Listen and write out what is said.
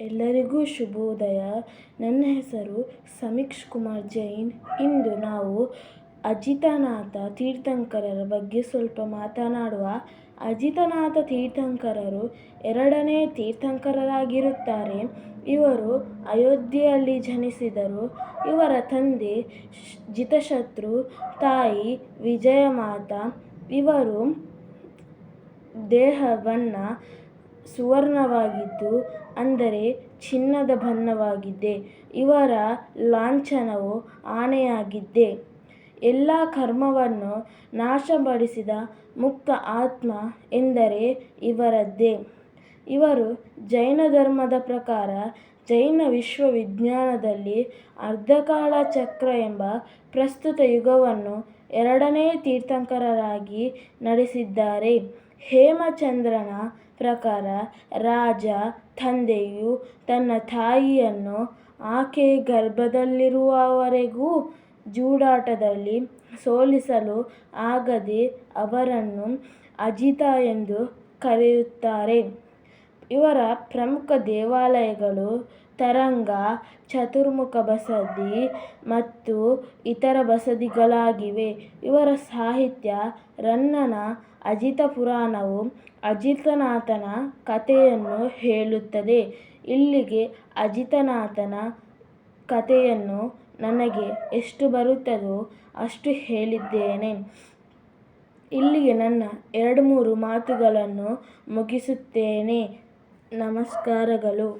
ಎಲ್ಲರಿಗೂ ಶುಭೋದಯ. ನನ್ನ ಹೆಸರು ಸಮೀಕ್ಷ್ ಕುಮಾರ್ ಜೈನ್. ಇಂದು ನಾವು ಅಜಿತನಾಥ ತೀರ್ಥಂಕರರ ಬಗ್ಗೆ ಸ್ವಲ್ಪ ಮಾತನಾಡುವ. ಅಜಿತನಾಥ ತೀರ್ಥಂಕರರು ಎರಡನೇ ತೀರ್ಥಂಕರರಾಗಿರುತ್ತಾರೆ. ಇವರು ಅಯೋಧ್ಯೆಯಲ್ಲಿ ಜನಿಸಿದರು. ಇವರ ತಂದೆ ಜಿತಶತ್ರು, ತಾಯಿ ವಿಜಯಮಾತಾ. ಇವರು ದೇಹವನ್ನು ಸುವರ್ಣವಾಗಿದ್ದು, ಅಂದರೆ ಚಿನ್ನದ ಬಣ್ಣವಾಗಿದೆ. ಇವರ ಲಾಂಛನವು ಆನೆಯಾಗಿದೆ. ಎಲ್ಲ ಕರ್ಮವನ್ನು ನಾಶಪಡಿಸಿದ ಮುಕ್ತ ಆತ್ಮ ಎಂದರೆ ಇವರದ್ದೇ. ಇವರು ಜೈನ ಧರ್ಮದ ಪ್ರಕಾರ ಜೈನ ವಿಶ್ವವಿಜ್ಞಾನದಲ್ಲಿ ಅರ್ಧಕಾಲ ಚಕ್ರ ಎಂಬ ಪ್ರಸ್ತುತ ಯುಗವನ್ನು ಎರಡನೇ ತೀರ್ಥಂಕರರಾಗಿ ನಡೆಸಿದ್ದಾರೆ. ಹೇಮಚಂದ್ರನ ಪ್ರಕಾರ ರಾಜ ತಂದೆಯು ತನ್ನ ತಾಯಿಯನ್ನು ಆಕೆ ಗರ್ಭದಲ್ಲಿರುವವರೆಗೂ ಜೂಡಾಟದಲ್ಲಿ ಸೋಲಿಸಲು ಆಗದೆ ಅವರನ್ನು ಅಜಿತ ಎಂದು ಕರೆಯುತ್ತಾರೆ. ಇವರ ಪ್ರಮುಖ ದೇವಾಲಯಗಳು ತರಂಗ, ಚತುರ್ಮುಖ ಬಸದಿ ಮತ್ತು ಇತರ ಬಸದಿಗಳಾಗಿವೆ. ಇವರ ಸಾಹಿತ್ಯ ರನ್ನನ, ಅಜಿತ ಪುರಾಣವು ಅಜಿತನಾಥನ ಕಥೆಯನ್ನು ಹೇಳುತ್ತದೆ. ಇಲ್ಲಿಗೆ ಅಜಿತನಾಥನ ಕಥೆಯನ್ನು ನನಗೆ ಎಷ್ಟು ಬರುತ್ತದೋ ಅಷ್ಟು ಹೇಳಿದ್ದೇನೆ. ಇಲ್ಲಿಗೆ ನನ್ನ ಎರಡು ಮೂರು ಮಾತುಗಳನ್ನು ಮುಗಿಸುತ್ತೇನೆ. ನಮಸ್ಕಾರಗಳು.